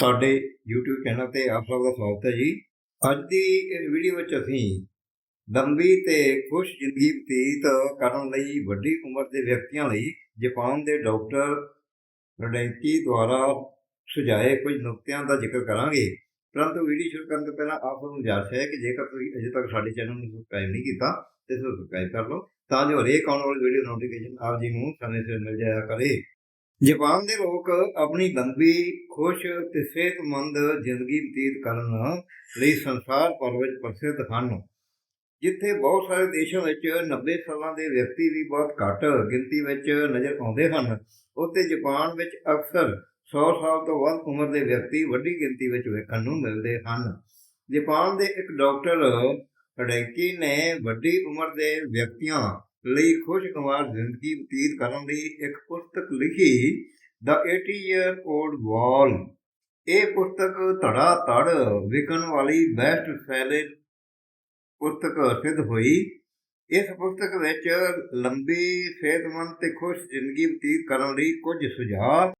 ਸਾਡੇ YouTube channel ਤੇ ਆਪ ਸਭ ਦਾ ਸਵਾਗਤ ਹੈ ਜੀ। ਅੱਜ ਦੀ ਵੀਡੀਓ ਵਿੱਚ ਅਸੀਂ ਲੰਬੀ ਤੇ ਖੁਸ਼ ਜ਼ਿੰਦਗੀ ਬਤੀਤ ਕਰਨ ਲਈ ਵੱਡੀ ਉਮਰ ਦੇ ਵਿਅਕਤੀਆਂ ਲਈ ਜਾਪਾਨ ਦੇ ਡਾਕਟਰ ਰਡੈਂਕੀ ਦੁਆਰਾ ਸੁਝਾਏ ਕੁਝ ਨੁਕਤਿਆਂ ਦਾ ਜ਼ਿਕਰ ਕਰਾਂਗੇ। ਪਰੰਤੂ ਵੀਡੀਓ ਸ਼ੁਰੂ ਕਰਨ ਤੋਂ ਪਹਿਲਾਂ ਆਪ ਨੂੰ ਗੁਜ਼ਾਰਿਸ਼ ਹੈ ਕਿ ਜੇਕਰ ਤੁਸੀਂ ਅਜੇ ਤੱਕ ਸਾਡੇ ਚੈਨਲ ਨੂੰ ਸਬਸਕ੍ਰਾਈਬ ਨਹੀਂ ਕੀਤਾ, ਤੇ ਸਬਸਕ੍ਰਾਈਬ ਕਰ ਲਓ, ਤਾਂ ਜੋ ਹਰੇਕ ਆਉਣ ਵਾਲੀ ਵੀਡੀਓ ਨੋਟੀਫਿਕੇਸ਼ਨ ਆਪ ਜੀ ਨੂੰ ਸਮੇਂ ਸਿਰ ਮਿਲ ਜਾਇਆ ਕਰੇ। ਜਾਪਾਨ ਦੇ ਲੋਕ ਆਪਣੀ ਲੰਬੀ ਖੁਸ਼ ਤੇ ਸਿਹਤਮੰਦ ਜ਼ਿੰਦਗੀ ਬਤੀਤ ਕਰਨ ਲਈ ਸੰਸਾਰ ਭਰ ਵਿੱਚ ਪ੍ਰਸਿੱਧ ਹਨ। ਜਿੱਥੇ ਬਹੁਤ ਸਾਰੇ ਦੇਸ਼ਾਂ ਵਿੱਚ 90 ਸਾਲਾਂ ਦੇ ਵਿਅਕਤੀ ਵੀ ਬਹੁਤ ਘੱਟ ਗਿਣਤੀ ਵਿੱਚ ਨਜ਼ਰ ਆਉਂਦੇ ਹਨ, ਉੱਥੇ ਜਾਪਾਨ ਵਿੱਚ ਅਕਸਰ 100 ਸਾਲ ਤੋਂ ਵੱਧ ਉਮਰ ਦੇ ਵਿਅਕਤੀ ਵੱਡੀ ਗਿਣਤੀ ਵਿੱਚ ਵੇਖਣ ਨੂੰ ਮਿਲਦੇ ਹਨ। ਜਾਪਾਨ ਦੇ ਇੱਕ ਡਾਕਟਰ ਹਡੈਕੀ ਨੇ ਵੱਡੀ ਉਮਰ ਦੇ ਵਿਅਕਤੀਆਂ ਲਈ ਖੁਸ਼ਗਵਾਰ ਜ਼ਿੰਦਗੀ ਬਤੀਤ ਕਰਨ ਲਈ ਇੱਕ ਪੁਸਤਕ ਲਿਖੀ ਦਾ 80 year old wall ਇਹ ਪੁਸਤਕ ਧੜਾ ਧੜ ਵਿਕਣ ਵਾਲੀ ਬੈਸਟ ਸੈਲਰ ਪੁਸਤਕ ਸਿੱਧ ਹੋਈ। ਇਸ ਪੁਸਤਕ ਵਿੱਚ ਲੰਬੀ, ਸਿਹਤਮੰਦ ਤੇ ਖੁਸ਼ ਜ਼ਿੰਦਗੀ ਬਤੀਤ ਕਰਨ ਲਈ ਕੁਝ ਸੁਝਾਅ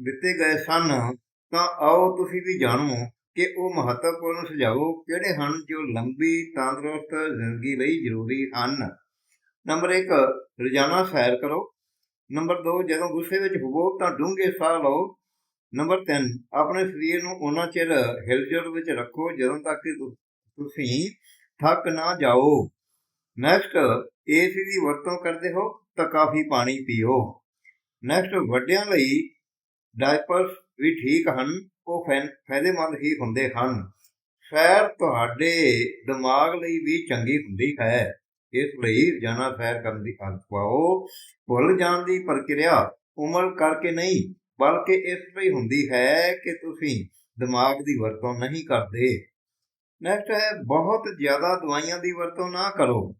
ਦਿੱਤੇ ਗਏ ਸਨ। ਤਾਂ ਆਓ ਤੁਸੀਂ ਵੀ ਜਾਣੋ ਕਿ ਉਹ ਮਹੱਤਵਪੂਰਨ ਸੁਝਾਅ ਕਿਹੜੇ ਹਨ ਜੋ ਲੰਬੀ ਤੰਦਰੁਸਤ ਜ਼ਿੰਦਗੀ ਲਈ ਜ਼ਰੂਰੀ ਹਨ। ਨੰਬਰ 1 ਰੋਜ਼ਾਨਾ ਸੈਰ ਕਰੋ। ਨੰਬਰ 2 ਜਦੋਂ ਗੁੱਸੇ ਵਿੱਚ ਹੋਵੋ ਤਾਂ ਡੂੰਘੇ ਸਾਹ ਲਓ। ਨੰਬਰ 3 ਆਪਣੇ ਸਰੀਰ ਨੂੰ ਉਹਨਾਂ ਚਿਰ ਹਿਲਜੁਲ ਵਿੱਚ ਰੱਖੋ ਜਦੋਂ ਤੱਕ ਕਿ ਤੁਸੀਂ ਥੱਕ ਨਾ ਜਾਓ। ਨੈਕਸਟ ਏਸੀ ਦੀ ਵਰਤੋਂ ਕਰਦੇ ਹੋ ਤਾਂ ਕਾਫੀ ਪਾਣੀ ਪੀਓ। ਨੈਕਸਟ ਵੱਡਿਆਂ ਲਈ ਡਾਇਪਰਸ ਵੀ ਠੀਕ ਹਨ, ਉਹ ਫਾਇ- ਫਾਇਦੇਮੰਦ ਹੀ ਹੁੰਦੇ ਹਨ। ਸੈਰ ਤੁਹਾਡੇ ਦਿਮਾਗ ਲਈ ਵੀ ਚੰਗੀ ਹੁੰਦੀ ਹੈ। ਇਸ ਲਈ ਰੋਜ਼ਾਨਾ ਸੈਰ ਕਰਨ ਦੀ ਆਦਤ ਪਾਓ। ਭੁੱਲ ਜਾਣ ਦੀ ਪ੍ਰਕਿਰਿਆ ਉਮਰ ਕਰਕੇ ਨਹੀਂ, ਬਲਕਿ ਇਸ ਲਈ ਹੁੰਦੀ ਹੈ ਕਿ ਤੁਸੀਂ ਦਿਮਾਗ ਦੀ ਵਰਤੋਂ ਨਹੀਂ ਕਰਦੇ। ਨੈਕਸਟ ਹੈ, ਬਹੁਤ ਜ਼ਿਆਦਾ ਦਵਾਈਆਂ ਦੀ ਵਰਤੋਂ ਨਾ ਕਰੋ।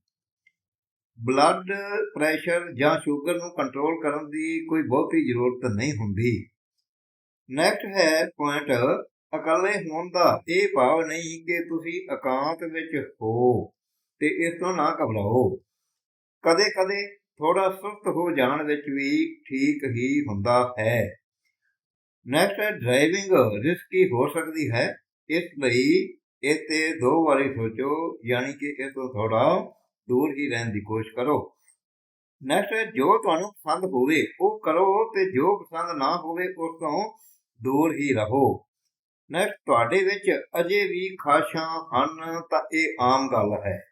ਬਲੱਡ ਪ੍ਰੈਸ਼ਰ ਜਾਂ ਸ਼ੂਗਰ ਨੂੰ ਕੰਟਰੋਲ ਕਰਨ ਦੀ ਕੋਈ ਬਹੁਤੀ ਜ਼ਰੂਰਤ ਨਹੀਂ ਹੁੰਦੀ। ਨੈਕਸਟ ਹੈ ਪੁਆਇੰਟ ਇਕੱਲੇ ਹੋਣ ਦਾ ਇਹ ਭਾਵ ਨਹੀਂ ਕਿ ਤੁਸੀਂ ਇਕਾਂਤ ਵਿੱਚ ਹੋ। ਤੇ ਇਸ ਤੋਂ ਨਾ ਘਬਰਾਓ। ਕਦੇ ਕਦੇ ਥੋੜਾ ਸੁਸਤ ਹੋ ਜਾਣ ਵਿੱਚ ਵੀ ਠੀਕ ਹੀ ਹੁੰਦਾ ਹੈ। ਨੈਕਸਟ ਡਰਾਈਵਿੰਗ ਰਿਸਕੀ ਹੋ ਸਕਦੀ ਹੈ। ਇਸ ਲਈ ਇਹ ਤੇ ਦੋ ਵਾਰੀ ਸੋਚੋ, ਯਾਨੀ ਕਿ ਇਸ ਤੋਂ ਥੋੜਾ ਦੂਰ ਹੀ ਰਹਿਣ ਦੀ ਕੋਸ਼ਿਸ਼ ਕਰੋ। ਨੈਕਸਟ ਜੋ ਤੁਹਾਨੂੰ ਪਸੰਦ ਹੋਵੇ, ਉਹ ਕਰੋ ਤੇ ਜੋ ਪਸੰਦ ਨਾ ਹੋਵੇ, ਉਸ ਤੋਂ ਦੂਰ ਹੀ ਰਹੋ। ਨੈਕਸਟ ਤੁਹਾਡੇ ਵਿੱਚ ਅਜੇ ਵੀ ਖਾਸ਼ਾਂ ਹਨ ਤਾਂ ਇਹ ਆਮ ਗੱਲ ਹੈ।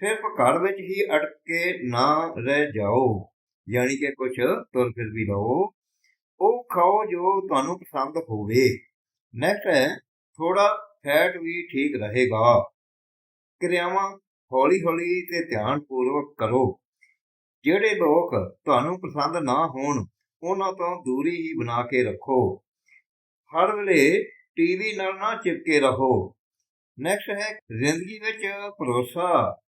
ਸਿਰਫ ਘਰ ਵਿੱਚ ਹੀ ਅਟਕ ਕੇ ਨਾ ਰਹਿ ਜਾਓ, ਯਾਨੀ ਕਿ ਕੁਝ ਤੁਰ ਫਿਰ ਵੀ ਲਓ। ਉਹ ਖਾਓ ਜੋ ਤੁਹਾਨੂੰ ਪਸੰਦ ਹੋਵੇ। ਨੈਕਸਟ ਹੈ ਥੋੜਾ ਫੈਟ ਵੀ ਠੀਕ ਰਹੇਗਾ। ਕਿਰਿਆਵਾਂ ਹੌਲੀ ਹੌਲੀ ਤੇ ਧਿਆਨ ਪੂਰਵਕ ਕਰੋ। ਜਿਹੜੇ ਲੋਕ ਤੁਹਾਨੂੰ ਪਸੰਦ ਨਾ ਹੋਣ, ਉਹਨਾਂ ਤੋਂ ਦੂਰੀ ਹੀ ਬਣਾ ਕੇ ਰੱਖੋ। ਹਰ ਵੇਲੇ ਟੀਵੀ ਨਾਲ ਨਾ ਚਿਪਕੇ ਰਹੋ। ਨੈਕਸਟ ਹੈ, ਜ਼ਿੰਦਗੀ ਵਿੱਚ ਭਰੋਸਾ।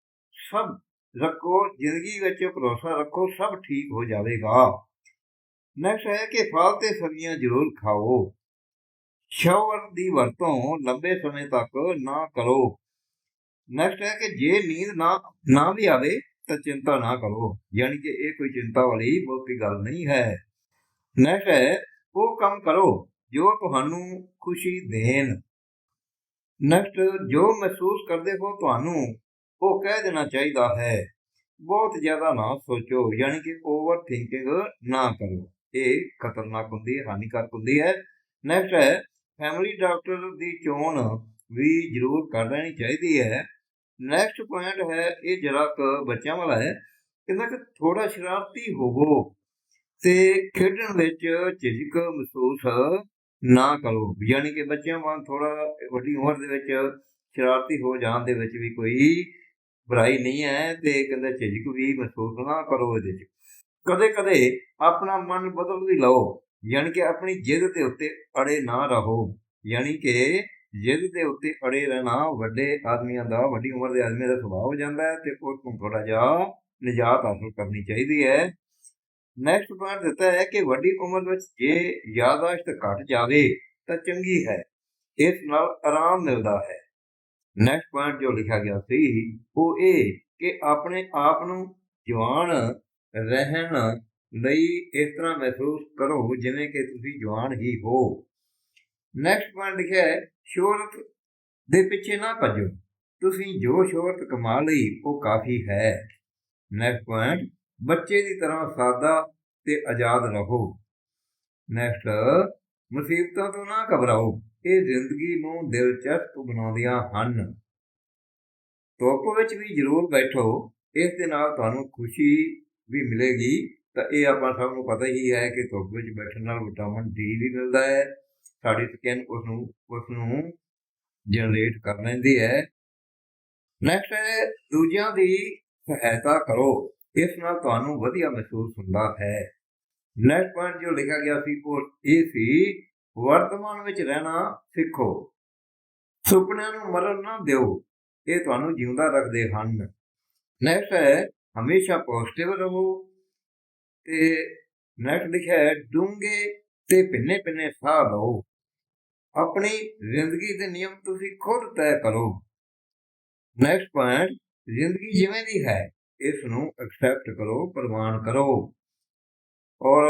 ਸਭ ਰੱਖੋ, ਜ਼ਿੰਦਗੀ ਵਿੱਚ ਭਰੋਸਾ ਰੱਖੋ, ਸਭ ਠੀਕ ਹੋ ਜਾਵੇਗਾ। ਨੈਕਸਟ ਹੈ ਕਿ ਫਲ ਤੇ ਸਬਜ਼ੀਆਂ ਜ਼ਰੂਰ ਖਾਓ। ਸ਼ਾਵਰ ਦੀ ਵਰਤੋਂ ਲੰਬੇ ਸਮੇਂ ਤੱਕ ਨਾ ਕਰੋ। ਨੈਕਸਟ ਹੈ ਕਿ ਜੇ ਨੀਂਦ ਨਾ ਨਾ ਵੀ ਆਵੇ ਤਾਂ ਚਿੰਤਾ ਨਾ ਕਰੋ। ਯਾਨੀ ਕਿ ਇਹ ਕੋਈ ਚਿੰਤਾ ਵਾਲੀ ਬਹੁਤੀ ਗੱਲ ਨਹੀਂ ਹੈ। ਨੈਕਸਟ ਹੈ, ਉਹ ਕੰਮ ਕਰੋ ਜੋ ਤੁਹਾਨੂੰ ਖੁਸ਼ੀ ਦੇਣ। ਨੈਕਸਟ ਜੋ ਮਹਿਸੂਸ ਕਰਦੇ ਹੋ ਤੁਹਾਨੂੰ ਉਹ ਕਹਿ ਦੇਣਾ ਚਾਹੀਦਾ ਹੈ, ਬਹੁਤ ਜ਼ਿਆਦਾ ਨਾ ਸੋਚੋ, ਯਾਨੀ ਕਿ ਓਵਰ ਥਿੰਕਿੰਗ ਨਾ ਕਰੋ। ਇਹ ਖਤਰਨਾਕ ਹੁੰਦੀ ਹੈ, ਹਾਨੀਕਾਰਕ ਹੁੰਦੀ ਹੈ। ਨੈਕਸਟ ਹੈ ਫੈਮਿਲੀ ਡਾਕਟਰ ਦੀ ਚੋਣ ਵੀ ਜ਼ਰੂਰ ਕਰ ਲੈਣੀ ਚਾਹੀਦੀ ਹੈ। ਨੈਕਸਟ ਪੁਆਇੰਟ ਹੈ, ਇਹ ਜਰਾ ਕੁ ਬੱਚਿਆਂ ਵਾਲਾ ਹੈ ਕਹਿੰਦਾ ਕਿ ਥੋੜਾ ਸ਼ਰਾਰਤੀ ਹੋਵੋ ਤੇ ਖੇਡਣ ਵਿੱਚ ਝਿਜਕ ਮਹਿਸੂਸ ਨਾ ਕਰੋ। ਯਾਨੀ ਕਿ ਬੱਚਿਆਂ ਵਾਂਗ ਥੋੜਾ ਵੱਡੀ ਉਮਰ ਦੇ ਵਿੱਚ ਸ਼ਰਾਰਤੀ ਹੋ ਜਾਣ ਦੇ ਵਿੱਚ ਵੀ ਕੋਈ ਬੁਰਾਈ ਨਹੀਂ ਹੈ ਤੇ ਕਹਿੰਦਾ ਝਿਜਕ ਵੀ ਮਹਿਸੂਸ ਨਾ ਕਰੋ ਇਹਦੇ ਵਿੱਚ ਕਦੇ ਕਦੇ ਆਪਣਾ ਮਨ ਬਦਲ ਵੀ ਲਓ, ਯਾਨੀ ਕਿ ਆਪਣੀ ਜਿੱਦ ਦੇ ਉੱਤੇ ਅੜੇ ਨਾ ਰਹੋ। ਯਾਨੀ ਕਿ ਜਿੱਦ ਦੇ ਉੱਤੇ ਅੜੇ ਰਹਿਣਾ ਵੱਡੇ ਆਦਮੀਆਂ ਦਾ, ਵੱਡੀ ਉਮਰ ਦੇ ਆਦਮੀਆਂ ਦਾ ਸੁਭਾਅ ਹੋ ਜਾਂਦਾ ਹੈ ਤੇ ਉਸ ਨੂੰ ਥੋੜਾ ਜਿਹਾ ਨਿਜਾਤ ਹਾਸਲ ਕਰਨੀ ਚਾਹੀਦੀ ਹੈ। ਨੈਕਸਟ ਪੁਆਇੰਟ ਦਿੱਤਾ ਹੈ ਕਿ ਵੱਡੀ ਉਮਰ ਵਿੱਚ ਜੇ ਯਾਦਾਸ਼ਤ ਘਟ ਜਾਵੇ ਤਾਂ ਚੰਗੀ ਹੈ। ਇਸ ਨਾਲ ਆਰਾਮ ਮਿਲਦਾ ਹੈ। ਨੈਕਸਟ ਪੁਆਇੰਟ ਜੋ ਲਿਖਿਆ ਗਿਆ ਸੀ, ਉਹ ਇਹ ਕਿ ਆਪਣੇ ਆਪ ਨੂੰ ਜਵਾਨ ਰਹਿਣ ਲਈ ਇਸ ਤਰ੍ਹਾਂ ਮਹਿਸੂਸ ਕਰੋ ਜਿਵੇਂ ਕਿ ਤੁਸੀਂ ਜਵਾਨ ਹੀ ਹੋ। ਨੈਕਸਟ ਪੁਆਇੰਟ ਲਿਖਿਆ ਹੈ, ਸ਼ੋਹਰਤ ਦੇ ਪਿੱਛੇ ਨਾ ਭੱਜੋ। ਤੁਸੀਂ ਜੋ ਸ਼ੋਹਰਤ ਕਮਾ ਲਈ, ਉਹ ਕਾਫੀ ਹੈ। ਨੈਕਸਟ ਪੁਆਇੰਟ ਬੱਚੇ ਦੀ ਤਰ੍ਹਾਂ ਸਾਦਾ ਤੇ ਆਜ਼ਾਦ ਰਹੋ। ਨੈਕਸਟ ਮੁਸੀਬਤਾਂ ਤੋਂ ਨਾ ਘਬਰਾਓ। ਇਹ ਜ਼ਿੰਦਗੀ ਨੂੰ ਦਿਲਚਸਪ ਬਣਾਉਂਦੀਆਂ ਹਨ। ਧੁੱਪ ਵਿੱਚ ਵੀ ਜ਼ਰੂਰ ਬੈਠੋ। ਇਸ ਦੇ ਨਾਲ ਤੁਹਾਨੂੰ ਖੁਸ਼ੀ ਵੀ ਮਿਲੇਗੀ। ਤਾਂ ਇਹ ਆਪਾਂ ਸਭ ਨੂੰ ਪਤਾ ਹੀ ਹੈ ਕਿ ਧੁੱਪ ਵਿੱਚ ਬੈਠਣ ਨਾਲ ਵਿਟਾਮਿਨ ਡੀ ਵੀ ਮਿਲਦਾ ਹੈ। ਸਾਡੀ ਸਕਿਨ ਉਸ ਨੂੰ ਉਸ ਨੂੰ ਜਨਰੇਟ ਕਰ ਲੈਂਦੀ ਹੈ। ਨੈਕਸਟ ਹੈ, ਦੂਜਿਆਂ ਦੀ ਸਹਾਇਤਾ ਕਰੋ। ਇਸ ਨਾਲ ਤੁਹਾਨੂੰ ਵਧੀਆ ਮਹਿਸੂਸ ਹੁੰਦਾ ਹੈ। ਨੈਕਸਟ ਪੁਆਇੰਟ ਜੋ ਲਿਖਿਆ ਗਿਆ ਸੀ ਉਹ ਇਹ ਸੀ, ਵਰਤਮਾਨ ਵਿੱਚ ਰਹਿਣਾ ਸਿੱਖੋ, ਸੁਪਨਿਆਂ ਨੂੰ ਮਰਨ ਨਾ ਦਿਓ, ਇਹ ਤੁਹਾਨੂੰ ਜਿਉਂਦਾ ਰੱਖਦੇ ਹਨ। ਨੈਕਸਟ ਹੈ, ਹਮੇਸ਼ਾ ਪੋਜ਼ਿਟਿਵ ਰਹੋ। ਤੇ ਨੈਕਸਟ ਲਿਖਿਆ ਹੈ, ਡੂੰਘੇ ਤੇ ਪਿੰਨੇ ਪਿੰਨੇ ਸਾਹ ਲਓ। ਆਪਣੀ ਜ਼ਿੰਦਗੀ ਦੇ ਨਿਯਮ ਤੁਸੀਂ ਖੁਦ ਤੈਅ ਕਰੋ। ਨੈਕਸਟ ਪੁਆਇੰਟ ਜ਼ਿੰਦਗੀ ਜਿਵੇਂ ਦੀ ਹੈ, ਇਸ ਨੂੰ ਐਕਸੈਪਟ ਕਰੋ, ਪ੍ਰਵਾਨ ਕਰੋ। ਔਰ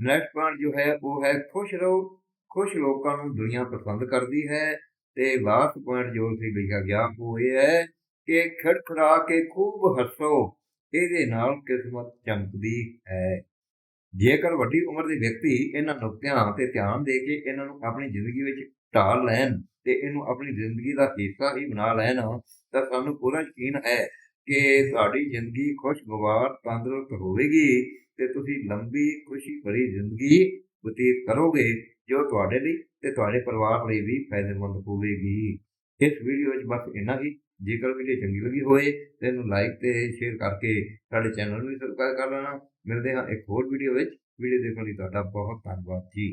ਨੈਕਸਟ ਪੁਆਇੰਟ ਜੋ ਹੈ, ਉਹ ਹੈ ਖੁਸ਼ ਰਹੋ, ਖੁਸ਼ ਲੋਕਾਂ ਨੂੰ ਦੁਨੀਆ ਪਸੰਦ ਕਰਦੀ ਹੈ ਤੇ ਲਾਸਟ ਪੁਆਇੰਟ ਜੋ ਸੀ ਲਿਖਿਆ ਗਿਆ ਉਹ ਇਹ ਹੈ ਕਿ ਖੜਖੜਾ ਕੇ ਖੂਬ ਹੱਸੋ, ਇਹਦੇ ਨਾਲ ਕਿਸਮਤ ਚਮਕਦੀ ਹੈ। ਜੇਕਰ ਵੱਡੀ ਉਮਰ ਦੇ ਵਿਅਕਤੀ ਇਹਨਾਂ ਨੁਕਤਿਆਂ ਤੇ ਧਿਆਨ ਦੇ ਕੇ ਇਹਨਾਂ ਨੂੰ ਆਪਣੀ ਜ਼ਿੰਦਗੀ ਵਿੱਚ ਢਾਲ ਲੈਣ ਤੇ ਇਹਨੂੰ ਆਪਣੀ ਜ਼ਿੰਦਗੀ ਦਾ ਹਿੱਸਾ ਹੀ ਬਣਾ ਲੈਣ, ਤਾਂ ਸਾਨੂੰ ਪੂਰਾ ਯਕੀਨ ਹੈ ਕਿ ਸਾਡੀ ਜ਼ਿੰਦਗੀ ਖੁਸ਼ਗਵਾਰ, ਤੰਦਰੁਸਤ ਹੋਵੇਗੀ। ਤੇ ਤੁਸੀਂ ਲੰਬੀ, ਖੁਸ਼ੀ ਭਰੀ ਜ਼ਿੰਦਗੀ ਬਤੀਤ ਕਰੋਗੇ, ਜੋ ਤੁਹਾਡੇ ਲਈ ਤੇ ਤੁਹਾਡੇ ਪਰਿਵਾਰ ਲਈ ਵੀ ਫਾਇਦੇਮੰਦ ਹੋਵੇਗੀ। ਇਸ ਵੀਡੀਓ ਵਿੱਚ ਬਸ ਇੰਨਾ ਹੀ। ਜੇਕਰ ਵੀਡੀਓ ਚੰਗੀ ਲੱਗੀ ਹੋਵੇ ਤੇ ਇਹਨੂੰ ਲਾਈਕ ਤੇ ਸ਼ੇਅਰ ਕਰਕੇ ਸਾਡੇ ਚੈਨਲ ਨੂੰ ਵੀ ਸਬਸਕ੍ਰਾਈਬ ਕਰ ਲੈਣਾ। ਮਿਲਦੇ ਹਾਂ ਇੱਕ ਹੋਰ ਵੀਡੀਓ ਵਿੱਚ। ਵੀਡੀਓ ਦੇਖਣ ਲਈ ਤੁਹਾਡਾ ਬਹੁਤ ਧੰਨਵਾਦ ਜੀ।